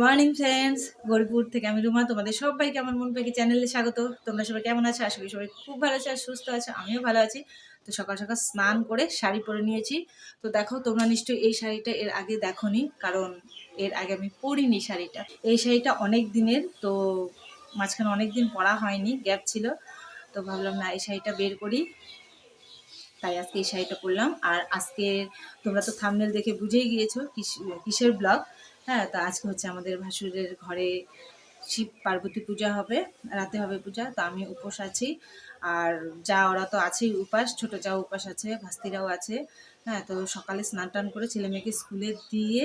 Morning friends, Garipur থেকে আমি রুমা, তোমাদের সবাইকে আমার মন পাখি চ্যানেলে স্বাগত। তোমরা সবাই কেমন আছো? আশা করি সবাই খুব ভালো আছো আর সুস্থ আছো, আমিও ভালো আছি। তো সকাল সকাল স্নান করে শাড়ি পরে নিয়েছি। তো দেখো, তোমরা নিশ্চয়ই এই শাড়িটা এর আগে দেখোনি, কারণ এর আগে আমি পরিনি শাড়িটা। এই শাড়িটা অনেক দিনের, তো মাঝখানে অনেক দিন পরা হয়নি, গ্যাপ ছিল। তো ভাবলাম, না, এই শাড়িটা বের করি। তাই আজকে এই শাড়িটা পরলাম। আর আজকে তোমরা তো থামনেল দেখে বুঝেই গিয়েছো, কিস- কিসের ব্লগ হ্যাঁ তো আজকে হচ্ছে আমাদের ভাসুরের ঘরে শিব পার্বতী পূজা হবে, রাতে হবে পূজা, তো আমি উপোস আছি। আর যা ওরা তো আছেই উপাস, ছোট যা উপাস আছে, ভাস্তিরাও আছে। হ্যাঁ তো সকালে স্নান টান করে ছেলে মেয়েকে স্কুলে দিয়ে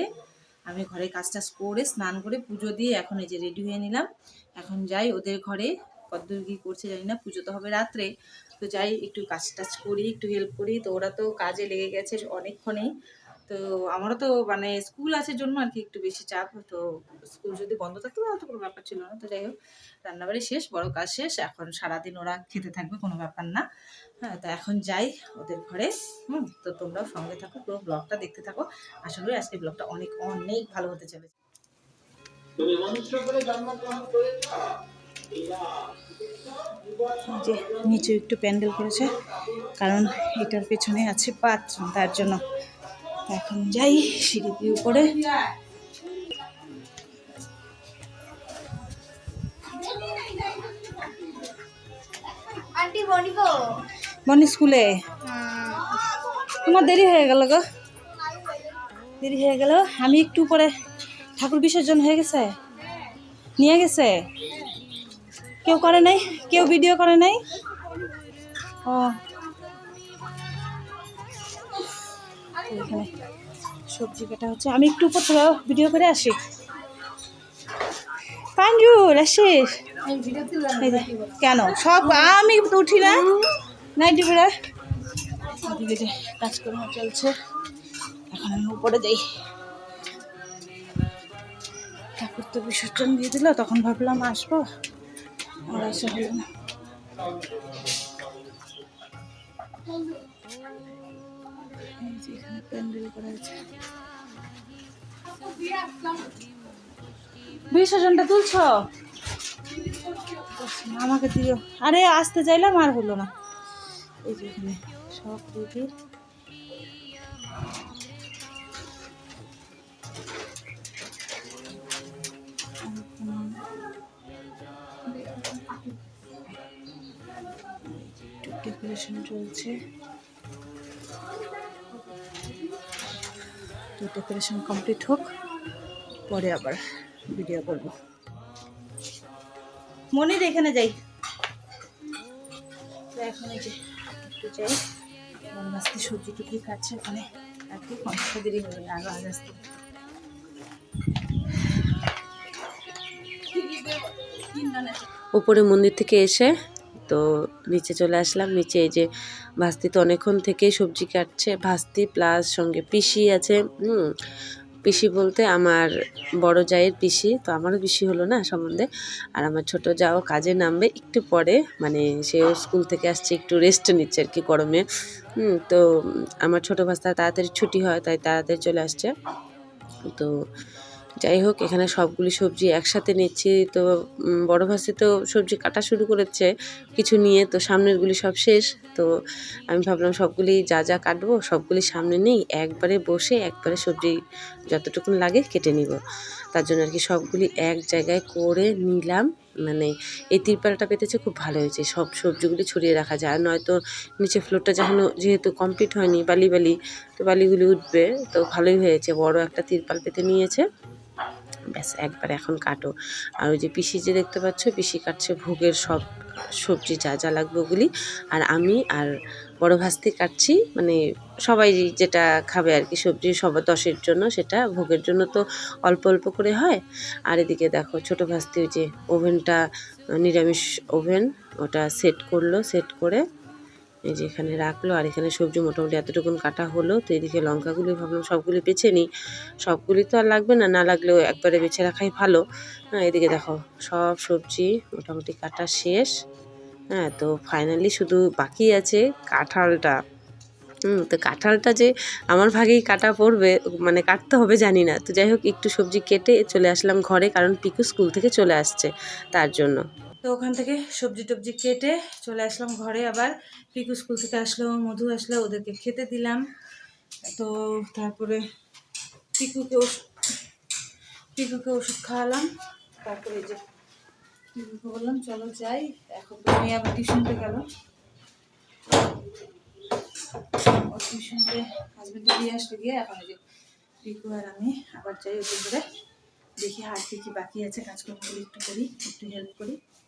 আমি ঘরে কাজ টাজ করে স্নান করে পুজো দিয়ে এখন এই যে রেডি হয়ে নিলাম। এখন যাই ওদের ঘরে কতদূর কি করছে জানি না, পুজো তো হবে রাত্রে। তো যাই একটু কাজ টাজ করি, একটু হেল্প করি। তো ওরা তো কাজে লেগে গেছে অনেকক্ষণেই। তো আমারও তো মানে স্কুল আছে জন্য আর কি একটু বেশি চাপ তো স্কুল যদি বন্ধ থাকতো তাহলে তো কোনো ব্যাপার ছিল না। তো যাই হোক রান্নাবাড়ি শেষ বড় কাজ শেষ এখন সারাদিন ওরা খেতে থাকবে কোনো ব্যাপার না। হ্যাঁ তো এখন যাই ওদের ঘরে হুম তো তোমরাও সঙ্গে থাকো পুরো ব্লগটা দেখতে থাকো। আশা করি আজকে ব্লগটা অনেক অনেক ভালো হতে চলেছে। যে নিচে একটু প্যান্ডেল করেছে কারণ এটার পেছনে আছে পাঁচজন তার জন্য। এখন যাই সিঁড়ি উপরে। মনি স্কুলে? তোমার দেরি হয়ে গেল গো। দেরি হয়ে গেল। আমি একটু পরে ঠাকুর বিসর্জন হয়ে গেছে। নিয়ে গেছে? কেউ করে নাই? কেউ ভিডিও করে নাই? ও। এখানে সবজি কাটা হচ্ছে। আমি একটু উপর থেকে ভিডিও করে আসি। পাঞ্জুল আসিস কেন? সব আমি উঠি না। নাইটি বেড়া কাজকর্ম চলছে। এখন আমি উপরে যাই। ঠাকুর তো বিসর্জন দিয়ে দিল, তখন ভাবলাম আসব। আর আসা হলো না। এখানে প্যান্ডেল বিসর্জনটা তুলছ? আমাকে দিও। আরে, আসতে চাইলাম, আর হলো না। এই যে সব রেডি ডেকোরেশন চলছে। তো ডেকোরেশন কমপ্লিট হোক, পরে আবার ভিডিও করব। মনির, এখানে যাই। যে একটু যাই। সবজি খাচ্ছে ওখানে আর কি আজ আসতে উপরে মন্দির থেকে এসে তো নিচে চলে আসলাম। নিচে এই যে ভাস্তি তো অনেকক্ষণ থেকেই সবজি কাটছে। ভাস্তি প্লাস সঙ্গে পিসি আছে, হুম। পিসি বলতে আমার বড় জায়ের পিসি, তো আমারও পিসি হলো না সম্বন্ধে। আর আমার ছোট যাও কাজে নামবে একটু পরে মানে সেও স্কুল থেকে আসছে একটু রেস্ট নিচ্ছে আর কি গরমে। তো আমার ছোট ভাস্তা তাড়াতাড়ি ছুটি হয়, তাই তাড়াতাড়ি চলে আসছে। তো যাই হোক, এখানে সবগুলি সবজি একসাথে নিচ্ছি। তো বড় ভাসি তো সবজি কাটা শুরু করেছে, কিছু নিয়ে তো সামনেরগুলি সব শেষ। তো, আমি ভাবলাম সবগুলি যা যা কাটবো, সবগুলি সামনে নেই, একবারে বসে, একবারে সবজি যতটুকুন লাগে কেটে নিব। তার জন্য আর কি সবগুলি এক জায়গায় করে নিলাম। মানে এই তিরপালটা পেতেছে খুব ভালো হয়েছে। সব সবজিগুলি ছড়িয়ে রাখা যায়। আর নয়তো নিচে ফ্লোরটা যখন যেহেতু কমপ্লিট হয়নি বালি বালি তো বালিগুলি উঠবে। তো ভালোই হয়েছে। বড় একটা তিরপাল পেতে নিয়েছে। ব্যাস, একবার এখন কাটো। আর ওই যে পিসি যে দেখতে পাচ্ছ, পিসি কাটছে ভোগের সব সবজি যা যা লাগবে ওগুলি। আর আমি আর বড় ভাস্তি কাটছি মানে সবাই যেটা খাবে আর কি সবজি, সবার দশের জন্য সেটা, ভোগের জন্য তো অল্প অল্প করে হয়। আর এদিকে দেখো, ছোট ভাস্তি ওই যে ওভেনটা, নিরামিষ ওভেন, ওটা সেট করল সেট করে এই যে এখানে রাখল, আর এখানে সবজি মোটামুটি এতটুকুন কাটা হলো। তো এদিকে লঙ্কাগুলি ভাবলাম সবগুলি বেছে নিই। সবগুলি তো আর লাগবে না না লাগলেও একবারে বেছে রাখাই ভালো। হ্যাঁ এদিকে দেখো, সব সবজি মোটামুটি কাটা শেষ। হ্যাঁ তো ফাইনালি শুধু বাকি আছে কাঁঠালটা। হুম, তো কাঁঠালটা যে আমার ভাগেই কাটা পড়বে মানে কাটতে হবে জানি না। তো যাই হোক, একটু সবজি কেটে চলে আসলাম ঘরে, কারণ পিকু স্কুল থেকে চলে আসছে তার জন্য। তো ওখান থেকে সবজি টবজি কেটে চলে আসলাম ঘরে আবার। পিকু স্কুল থেকে আসলো, মধু আসলো, ওদেরকে খেতে দিলাম। তো তারপরে পিকুকে ওষুধ পিকুকে ওষুধ খাওয়ালাম। তারপরে যে পিকুকে বললাম, চলো যাই, এখন তো মেয়ে আবার টিউশনতে গেল। টিউশনতে হাজবেন্ডে দিয়ে আসলো গিয়ে, এখন যে পিকু আর আমি আবার যাই ওদের দেখি আর কি কি বাকি আছে, কাজকর্মগুলো একটু করি, একটু হেল্প করি।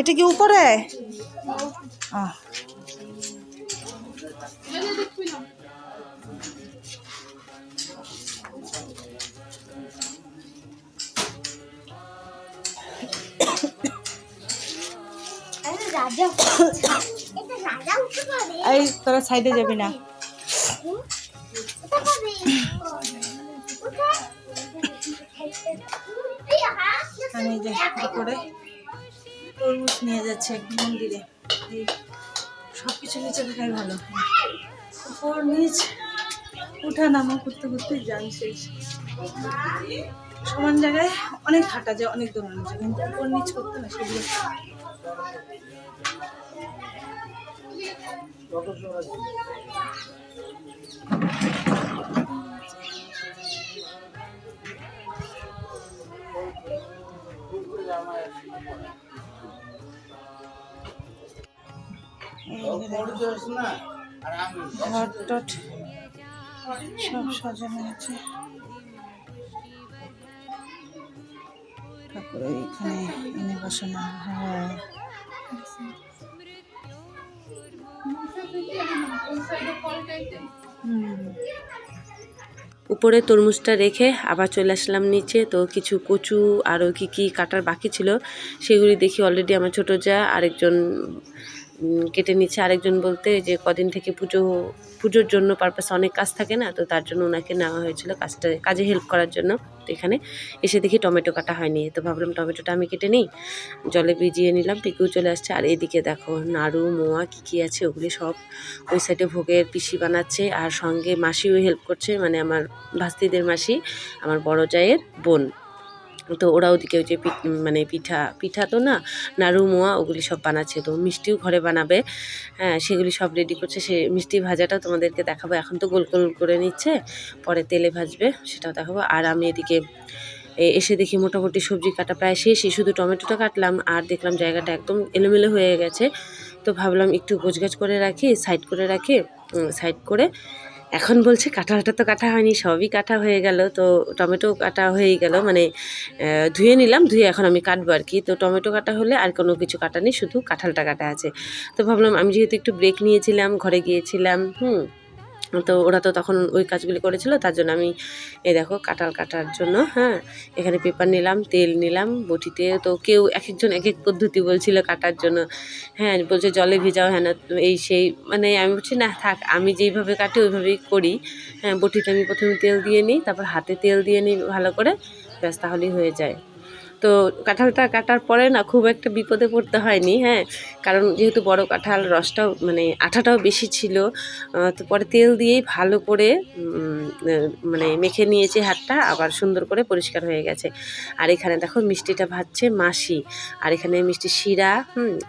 এটা কি উপরে? এই তোরা সাইডে যাবি না। আমি যে করে তরমুজ নিয়ে যাচ্ছে মন্দিরে। সব কিছু নিচে দেখাই ভালো। উপর নিচ উঠা নামা করতে করতে যান শেষ। সমান জায়গায় অনেক হাঁটা যায়, অনেক দৌড়ানো যায়, কিন্তু উপর নিচ করতে না সেগুলো। এই টট সব সাজানো আছে। তারপরে এখানে এনে বসানো হয়। উপরে তরমুজটা রেখে আবার চলে আসলাম নিচে। তো কিছু কচু আরও কি কি কাটার বাকি ছিল, সেগুলি দেখি অলরেডি আমার ছোটো যা, আরেকজন কেটে নিচ্ছে। আরেকজন বলতে যে, কদিন থেকে পুজো, পুজোর জন্য পারপাসে অনেক কাজ থাকে না? তো তার জন্য ওনাকে নেওয়া হয়েছিল কাজটা, কাজে হেল্প করার জন্য। তো এখানে এসে দেখি টমেটো কাটা হয়নি। তো ভাবলাম টমেটোটা আমি কেটে নিই। জলে ভিজিয়ে নিলাম, পিকুও চলে আসছে। আর এদিকে দেখো, নাড়ু, মোয়া কী কী আছে? ওগুলি সব ওই সাইডে ভোগের পিসি বানাচ্ছে। আর সঙ্গে মাসিও হেল্প করছে মানে আমার ভাস্তিদের মাসি, আমার বড় জায়ের বোন। তো ওরা ওদিকে ওই যে মানে পিঠা পিঠা তো না, নাড়ু, মোয়া ওগুলি সব বানাচ্ছে। তো মিষ্টিও ঘরে বানাবে। হ্যাঁ সেগুলি সব রেডি করছে। সে মিষ্টি ভাজাটা তোমাদেরকে দেখাবো। এখন তো গোল গোল করে নিচ্ছে। পরে তেলে ভাজবে, সেটাও দেখাবো। আর আমি এদিকে এসে দেখি মোটামুটি সবজি কাটা প্রায় শেষই। শুধু টমেটোটা কাটলাম আর দেখলাম জায়গাটা একদম এলোমেলো হয়ে গেছে। তো ভাবলাম একটু গোছগাছ করে রাখি সাইড করে রাখি সাইড করে এখন বলছে কাঁঠালটা তো কাটা হয়নি, সবই কাটা হয়ে গেল। তো টমেটো কাটা হয়ে গেল। মানে ধুয়ে নিলাম, ধুয়ে এখন আমি কাটবো আর কি। তো টমেটো কাটা হলে আর কোনো কিছু কাটা নেই, শুধু কাঁঠালটা কাটা আছে। তো ভাবলাম আমি যেহেতু একটু ব্রেক নিয়েছিলাম, ঘরে গিয়েছিলাম, হুম তো ওরা তো তখন ওই কাজগুলি করেছিল, তার জন্য আমি, এই দেখো কাঁঠাল কাটার জন্য হ্যাঁ এখানে পেপার নিলাম, তেল নিলাম, বটিতে তো কেউ এক একজন এক এক পদ্ধতি বলছিল কাটার জন্য। হ্যাঁ বলছে জলে ভেজাও হ্যাঁ না, এই সেই মানে আমি বলছি, না, থাক, আমি যেইভাবে কাটি ওইভাবেই করি। হ্যাঁ বটিতে আমি প্রথমে তেল দিয়ে নিই, তারপর হাতে তেল দিয়ে নিই ভালো করে, ব্যাস তাহলেই হয়ে যায়। তো কাঁঠালটা কাটার পরে না খুব একটা বিপদে পড়তে হয়নি হ্যাঁ। কারণ যেহেতু বড় কাঁঠাল, রসটাও মানে আঠাটাও বেশি ছিল তো পরে তেল দিয়েই ভালো করে মানে মেখে নিয়েছে হাতটা, আবার সুন্দর করে পরিষ্কার হয়ে গেছে। আর এখানে দেখো মিষ্টিটা ভাজছে মাসি, আর এখানে মিষ্টি শিরা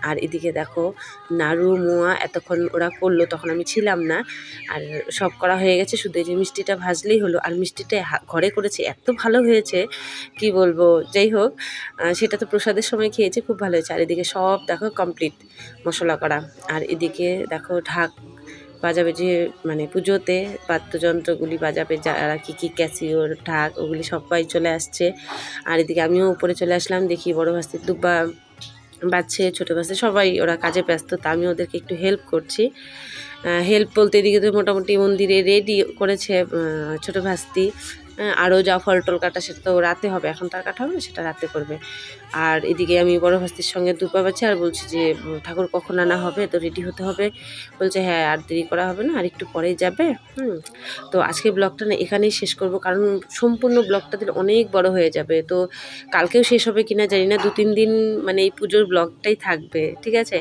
আর এদিকে দেখো নাড়ু, মোয়া, এতক্ষণ ওরা করল, তখন আমি ছিলাম না। আর সব করা হয়ে গেছে, শুধু এই যে মিষ্টিটা ভাজলেই হলো। আর মিষ্টিটা ঘরে করেছে, এত ভালো হয়েছে, কি বলব? যাই হোক সেটা তো প্রসাদের সময় খেয়েছে, খুব ভালো হয়েছে। আর এদিকে সব দেখো কমপ্লিট মশলা করা। আর এদিকে দেখো ঢাক বাজাবে যে মানে পুজোতে বাদ্যযন্ত্রগুলি বাজাবে, যারা কী কী ক্যাসিওর, ঢাক ওগুলি সবাই চলে আসছে। আর এদিকে আমিও উপরে চলে আসলাম, দেখি বড় ভাস্তির দুব্বা বাচ্চে ছোটো বাচ্চা সবাই ওরা কাজে ব্যস্ত, তা আমি ওদেরকে একটু হেল্প করছি। হেল্প বলতে এদিকে তো মোটামুটি মন্দিরে রেডি করেছে ছোটো ভাস্তি। আরও যা ফল টল কাটা সেটা তো রাতে হবে, এখন তার কাটা হবে সেটা রাতে করবে। আর এদিকে আমি বড় ভাস্তির সঙ্গে দুপা পাচ্ছি আর বলছি যে ঠাকুর কখন আনা হবে? তো রেডি হতে হবে। বলছে হ্যাঁ আর দেরি করা হবে না, আর একটু পরেই যাবে। হুম, তো আজকে ব্লগটা না এখানেই শেষ করব, কারণ সম্পূর্ণ ব্লগটা দিলে অনেক বড় হয়ে যাবে। তো কালকেও শেষ হবে কিনা জানি না দু তিন দিন মানে এই পুজোর ব্লগটাই থাকবে, ঠিক আছে?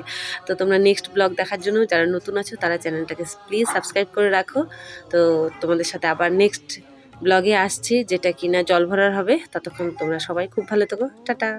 তো তোমরা নেক্সট ব্লগ দেখার জন্য যারা নতুন আছো, তারা চ্যানেলটাকে প্লিজ সাবস্ক্রাইব করে রাখো। তো তোমাদের সাথে আবার নেক্সট ব্লগে আসছি যেটা কিনা জল ভরার হবে ততক্ষণ তোমরা সবাই খুব ভালো থেকো। টাটা।